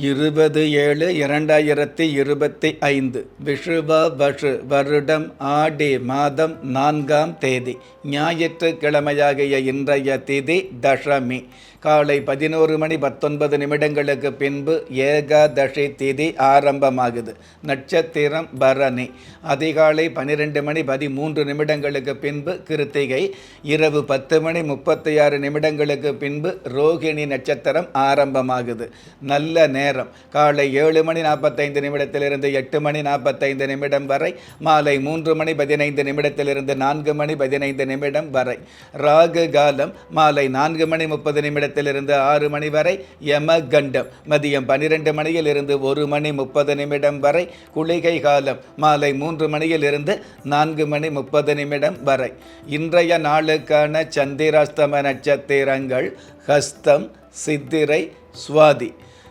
இருபது ஏழு இரண்டாயிரத்தி இருபத்தி ஐந்து விஷுவ வஷு வருடம் ஆடி மாதம் நான்காம் தேதி ஞாயிற்றுக்கிழமையாகிய இன்றைய திதி தசமி. காலை பதினோரு மணி பத்தொன்பது நிமிடங்களுக்கு பின்பு ஏகாதசி திதி ஆரம்பமாகுது. நட்சத்திரம் பரணி. அதிகாலை பன்னிரெண்டு மணி பதிமூன்று நிமிடங்களுக்கு பின்பு கிருத்திகை. இரவு பத்து மணி முப்பத்தி ஆறு நிமிடங்களுக்கு பின்பு ரோகிணி நட்சத்திரம் ஆரம்பமாகுது. நல்ல நேரம். காலை ஏழு மணி நாற்பத்தைந்து நிமிடத்திலிருந்து எட்டு மணி நாற்பத்தைந்து நிமிடம் வரை மாலை மூன்று மணி பதினைந்து நிமிடத்திலிருந்து நான்கு மணி பதினைந்து நிமிடம் வரை. ராகு காலம் மாலை நான்கு மணி முப்பது நிமிடம் நேரத்திலிருந்து ஆறு மணி வரை யமகண்டம். மதியம் பன்னிரண்டு மணியில் இருந்து ஒரு மணி முப்பது நிமிடம் வரை குளிகை காலம். மாலை மூன்று மணியில் இருந்து நான்கு மணி முப்பது நிமிடம் வரை. இன்றைய நாளுக்கான சந்திராஸ்தம நட்சத்திரங்கள் ஹஸ்தம் சித்திரை சுவாதி.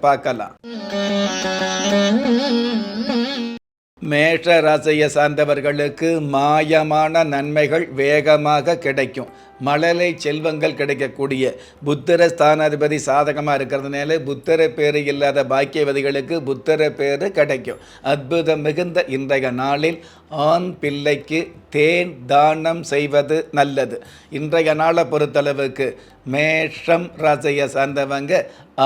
பார்க்கலாம். மேஷ ராசியை சார்ந்தவர்களுக்கு மாயமான நன்மைகள் வேகமாக கிடைக்கும். மழலை செல்வங்கள் கிடைக்கக்கூடிய புத்தர ஸ்தானாதிபதி சாதகமாக இருக்கிறதுனால புத்தர பேர் இல்லாத பாக்கியவதிகளுக்கு புத்தர பேர் கிடைக்கும். அற்புதம் மிகுந்த இன்றைய நாளில் ஆண் பிள்ளைக்கு தேன் தானம் செய்வது நல்லது. இன்றைய நாளை பொறுத்தளவுக்கு மேஷம் ராசியை சார்ந்தவங்க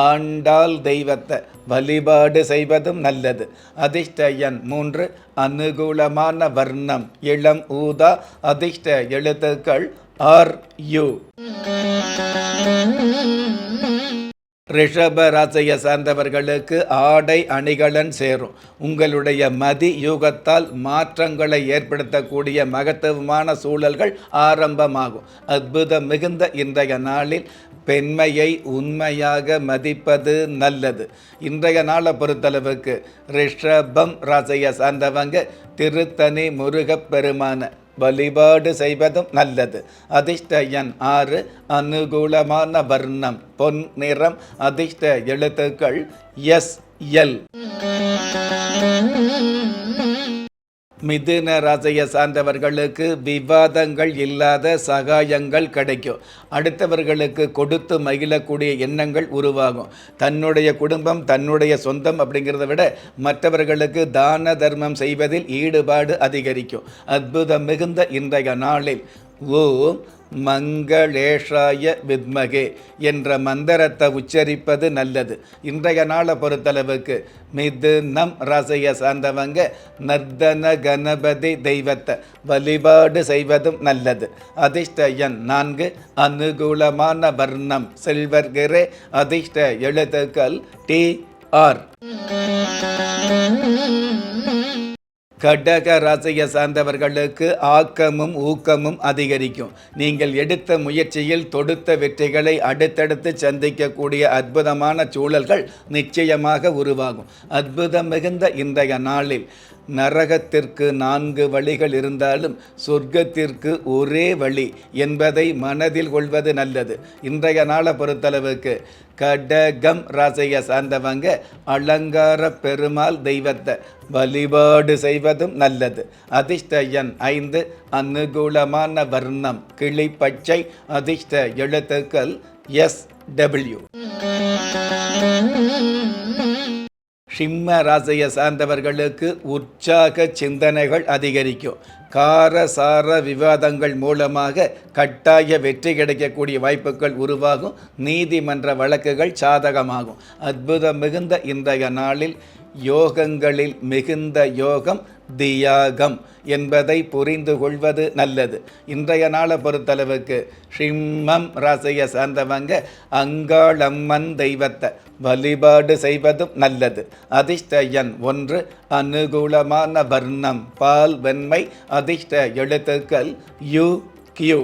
ஆண்டாள் தெய்வத்தை வழிபாடு செய்வதும் நல்லது. அதிர்ஷ்ட எண் மூன்று அனுகூலமான வர்ணம் இளம் ஊதா அதிர்ஷ்ட எழுத்துக்கள் ஆர் யூ. ரிஷப ராசியை சார்ந்தவர்களுக்கு ஆடை அணிகலன் சேரும். உங்களுடைய மதி யூகத்தால் மாற்றங்களை ஏற்படுத்தக்கூடிய மகத்துவமான சூழல்கள் ஆரம்பமாகும். அற்புதம் மிகுந்த இன்றைய நாளில் பெண்மையை உண்மையாக மதிப்பது நல்லது. இன்றைய நாளை பொறுத்தளவுக்கு ரிஷபம் ராசியை சார்ந்தவங்க திருத்தணி முருகப் பெருமான வழிபாடு செய்வதும் நல்லது. அதிர்ஷ்ட எண் ஆறு அனுகூலமான வர்ணம் பொன் நிறம் அதிர்ஷ்ட எழுத்துக்கள் எஸ் எல். மிதுன ராசியை சார்ந்தவர்களுக்கு விவாதங்கள் இல்லாத சகாயங்கள் கிடைக்கும். அடுத்தவர்களுக்கு கொடுத்து மகிழக்கூடிய எண்ணங்கள் உருவாகும். தன்னுடைய குடும்பம் தன்னுடைய சொந்தம் அப்படிங்கிறத விட மற்றவர்களுக்கு தான தர்மம் செய்வதில் ஈடுபாடு அதிகரிக்கும். அற்புதம் மிகுந்த இன்றைய நாளில். ஓம் மங்களேஷாய வித்மகே என்ற மந்திரத்தை உச்சரிப்பது நல்லது. இன்றைய நாளை பொறுத்தளவுக்கு மிது நம் ராசியை சார்ந்தவங்க நர்தன கணபதி தெய்வத்தை வழிபாடு செய்வதும் நல்லது. அதிர்ஷ்ட எண் நான்கு அனுகூலமான வர்ணம் சில்வர் கிரே அதிர்ஷ்ட எழுத்துக்கள் டி ஆர். கடக ராசியை சார்ந்தவர்களுக்கு ஆக்கமும் ஊக்கமும் அதிகரிக்கும். நீங்கள் எடுத்த முயற்சியில் தொடுத்த வெற்றிகளை அடுத்தடுத்து சந்திக்கக்கூடிய அற்புதமான சூழல்கள் நிச்சயமாக உருவாகும். அற்புதம் மிகுந்த இன்றைய நாளில் நரகத்திற்கு நான்கு வழிகள் இருந்தாலும் சொர்க்கத்திற்கு ஒரே வழி என்பதை மனதில் கொள்வது நல்லது. இன்றைய நாளை பொறுத்தளவுக்கு கடகம் ராசியை சார்ந்தவங்க அலங்கார பெருமாள் தெய்வத்தை வழிபாடு செய்வதும் நல்லது. அதிர்ஷ்ட எண் ஐந்து அனுகூலமான வர்ணம் கிளிப்பச்சை அதிர்ஷ்ட எழுத்துக்கள் எஸ் டபிள்யூ சிம்ம ராசியை சார்ந்தவர்களுக்கு உற்சாக சிந்தனைகள் அதிகரிக்கும். காரசார விவாதங்கள் மூலமாக கட்டாய வெற்றி கிடைக்கக்கூடிய வாய்ப்புகள் உருவாகும். நீதிமன்ற வழக்குகள் சாதகமாகும். அற்புதம் மிகுந்த இன்றைய நாளில் யோகங்களில் மிகுந்த யோகம் தியாகம் என்பதை புரிந்து கொள்வது நல்லது. இன்றைய நாளை பொறுத்தளவுக்கு ஷிம்மம் ராசியை சார்ந்தவங்க அங்காளம்மன் தெய்வத்தை வழிபாடு செய்வதும் நல்லது. அதிர்ஷ்ட எண் ஒன்று அனுகூலமான வர்ணம் பால் வெண்மை அதிர்ஷ்ட எழுத்துக்கள் யு கியூ.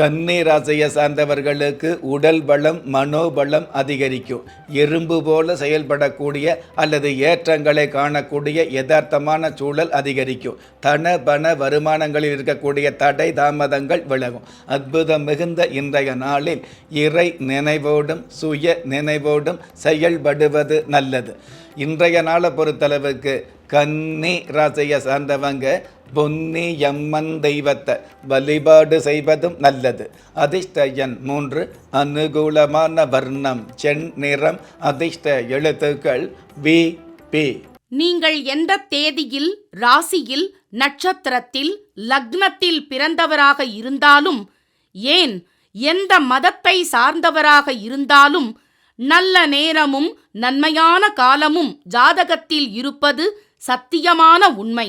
கன்னி சார்ந்தவர்களுக்கு உடல் பலம் மனோபலம் அதிகரிக்கும். எறும்பு போல செயல்படக்கூடிய அல்லது ஏற்றங்களை காணக்கூடிய யதார்த்தமான சூழல் அதிகரிக்கும். தன பண வருமானங்களில் இருக்கக்கூடிய தடை தாமதங்கள் விலகும். அற்புதம் மிகுந்த இன்றைய நாளில் இறை நினைவோடும் சுய நினைவோடும் செயல்படுவது நல்லது. இன்றைய நாளை பொறுத்தளவுக்கு கன்னி ராசியை சார்ந்தவங்க பொன்னி எம்மன் தெய்வத்தை வழிபாடு செய்வதும் நல்லது. அதிர்ஷ்டயன் மூன்று அனுகூலமான வர்ணம் செண் நிறம் அதிர்ஷ்ட எழுத்துக்கள் வி பி. நீங்கள் எந்த தேதியில் ராசியில் நட்சத்திரத்தில் லக்னத்தில் பிறந்தவராக இருந்தாலும் ஏன் எந்த மதத்தை சார்ந்தவராக இருந்தாலும் நல்ல நேரமும் நன்மையான காலமும் ஜாதகத்தில் இருப்பது சத்தியமான உண்மை.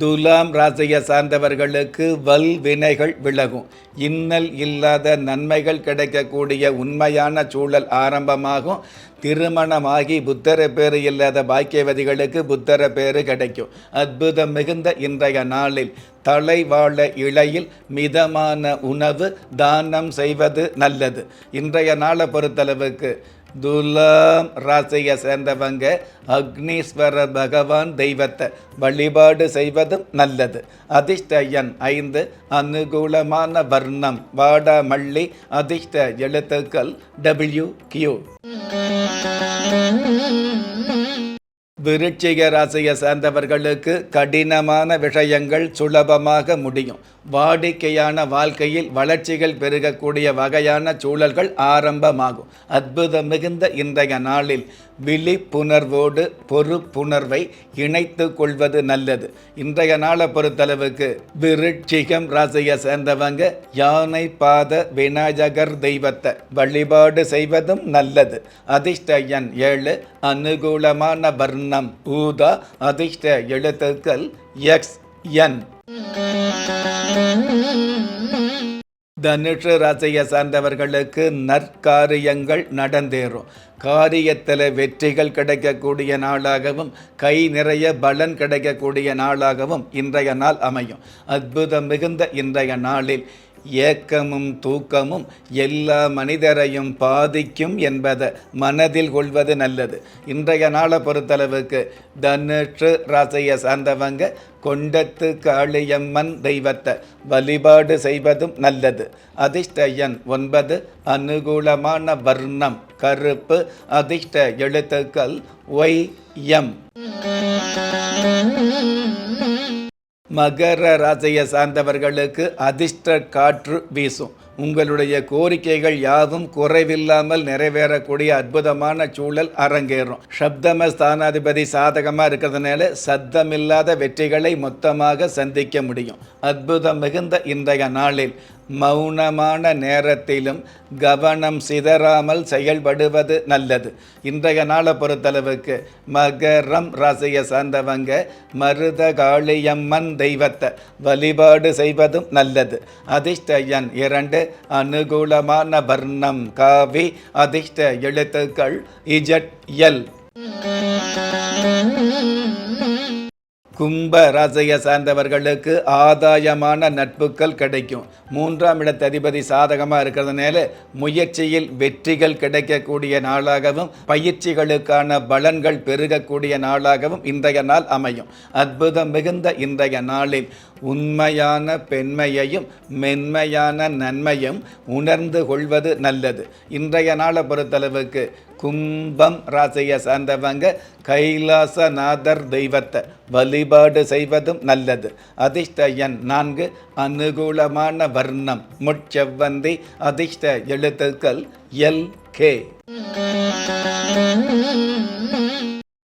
துலாம் ராசியை சார்ந்தவர்களுக்கு வல் வினைகள் விலகும். இன்னல் இல்லாத நன்மைகள் கிடைக்கக்கூடிய உண்மையான சூழல் ஆரம்பமாகும். திருமணமாகி புத்தர பேறு இல்லாத பாக்கியவதிகளுக்கு புத்தர பேறு கிடைக்கும். அற்புதம் மிகுந்த இன்றைய நாளில் தலைவாழ இழையில் மிதமான உணவு தானம் செய்வது நல்லது. இன்றைய நாளை பொறுத்தளவுக்கு துலாம் ராசியை சேர்ந்தவங்க அக்னீஸ்வர பகவான் தெய்வத்தை வழிபாடு செய்வதும் நல்லது. அதிர்ஷ்ட எண் ஐந்து அனுகூலமான வர்ணம் வாடாமல்லி அதிர்ஷ்ட எழுத்துக்கள் டபிள்யூ கியூ விருட்சிக ராசியை சேர்ந்தவர்களுக்கு கடினமான விஷயங்கள் சுலபமாக முடியும். வாடிக்கையான வாழ்க்கையில் வளர்ச்சிகள் பெருகக்கூடிய வகையான சூழல்கள் ஆரம்பமாகும். அற்புதம் மிகுந்த இன்றைய நாளில் விழிப்புணர்வோடு பொறுப்புணர்வை இணைத்து கொள்வது நல்லது. இன்றைய நாளை பொறுத்தளவுக்கு விருட்சிகம் ராசியை சேர்ந்தவங்க யானை பாத விநாயகர் தெய்வத்தை வழிபாடு செய்வதும் நல்லது. அதிர்ஷ்ட எண் ஏழு அனுகூலமான வர்ணம் ஊதா அதிர்ஷ்ட எழுத்துக்கள் எக்ஸ் என் தனுஷு ராசியை சார்ந்தவர்களுக்கு நற்காரியங்கள் நடந்தேறும். காரியத்தில் வெற்றிகள் கிடைக்கக்கூடிய நாளாகவும் கை நிறைய பலன் கிடைக்கக்கூடிய நாளாகவும் இன்றைய நாள் அமையும். அற்புதம் மிகுந்த இன்றைய நாளில் ஏக்கமும் தூக்கமும் எல்லா மனிதரையும் பாதிக்கும் என்பதை மனதில் கொள்வது நல்லது. இன்றைய நாளை பொறுத்தளவுக்கு தனுஷு ராசியை சார்ந்தவங்க கொண்டத்து காளியம்மன் தெய்வத்தை வழிபாடு செய்வதும் நல்லது. அதிர்ஷ்ட எண் ஒன்பது அனுகூலமான வர்ணம் கருப்பு அதிர்ஷ்ட எழுத்துக்கள் ஒய் எம். மகர ராசியை சார்ந்தவர்களுக்கு அதிர்ஷ்ட காற்று வீசும். உங்களுடைய கோரிக்கைகள் யாவும் குறைவில்லாமல் நிறைவேறக்கூடிய அற்புதமான சூழல் அரங்கேறும். சப்தம ஸ்தானாதிபதி சாதகமாக இருக்கிறதுனால சத்தமில்லாத வெற்றிகளை மொத்தமாக சந்திக்க முடியும். அற்புதம் மிகுந்த இன்றைய நாளில் மௌனமான நேரத்திலும் கவனம் சிதறாமல் செயல்படுவது நல்லது. இன்றைய நாளை பொறுத்தளவுக்கு மகரம் ராசியை சார்ந்தவங்க மருத காளியம்மன் தெய்வத்தை வழிபாடு செய்வதும் நல்லது. அதிர்ஷ்ட எண் இரண்டு அனுகூலமான வர்ணம் காவி அதிர்ஷ்ட எழுத்துக்கள் இஜட் எல். கும்ப ராசியை சார்ந்தவர்களுக்கு ஆதாயமான நட்புகள் கிடைக்கும். மூன்றாம் இடத்ததிபதி சாதகமாக இருக்கிறதுனால முயற்சியில் வெற்றிகள் கிடைக்கக்கூடிய நாளாகவும் பயிற்சிகளுக்கான பலன்கள் பெருகக்கூடிய நாளாகவும் இன்றைய நாள் அமையும். அற்புதம் மிகுந்த இன்றைய நாளில் உண்மையான பெண்மையையும் மென்மையான நன்மையும் உணர்ந்து கொள்வது நல்லது. இன்றைய நாளை பொறுத்தளவுக்கு கும்பம் ராசியை சார்ந்தவங்க கைலாசநாதர் தெய்வத்தை வழிபாடு செய்வதும் நல்லது. அதிர்ஷ்ட எண் நான்கு அனுகூலமான வர்ணம். முட்செவ்வந்தி அதிர்ஷ்ட எழுத்துக்கள் எல் கே.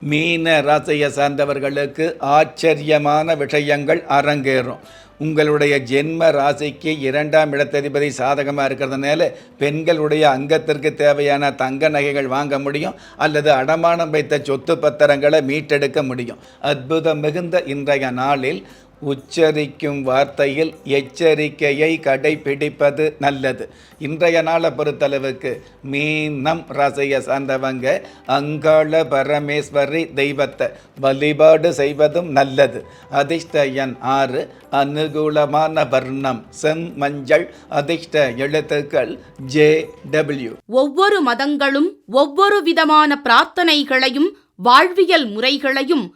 மீன ராசியை சார்ந்தவர்களுக்கு ஆச்சரியமான விஷயங்கள் அரங்கேறும். உங்களுடைய ஜென்ம ராசிக்கு இரண்டாம் இடத்ததிபதி சாதகமாக இருக்கிறதுனால பெண்களுடைய அங்கத்திற்கு தேவையான தங்க நகைகள் வாங்க முடியும் அல்லது அடமானம் வைத்த சொத்து பத்திரங்களை மீட்டெடுக்க முடியும். அற்புதம் மிகுந்த இன்றைய நாளில் உச்சரிக்கும் வார்த்தையில் எச்சரிக்கையை கடைபிடிப்பது நல்லது. இன்றைய நாளை பொறுத்தளவுக்கு மீனம் ரசைய சார்ந்தவங்க அங்காள பரமேஸ்வரி தெய்வத்தை வழிபாடு செய்வதும் நல்லது. அதிர்ஷ்ட எண் ஆறு அனுகூலமான வர்ணம் செம்மஞ்சள் அதிர்ஷ்ட எழுத்துக்கள் ஜே டபிள்யூ. ஒவ்வொரு மதங்களும் ஒவ்வொரு விதமான பிரார்த்தனைகளையும் வாழ்வியல் முறைகளையும்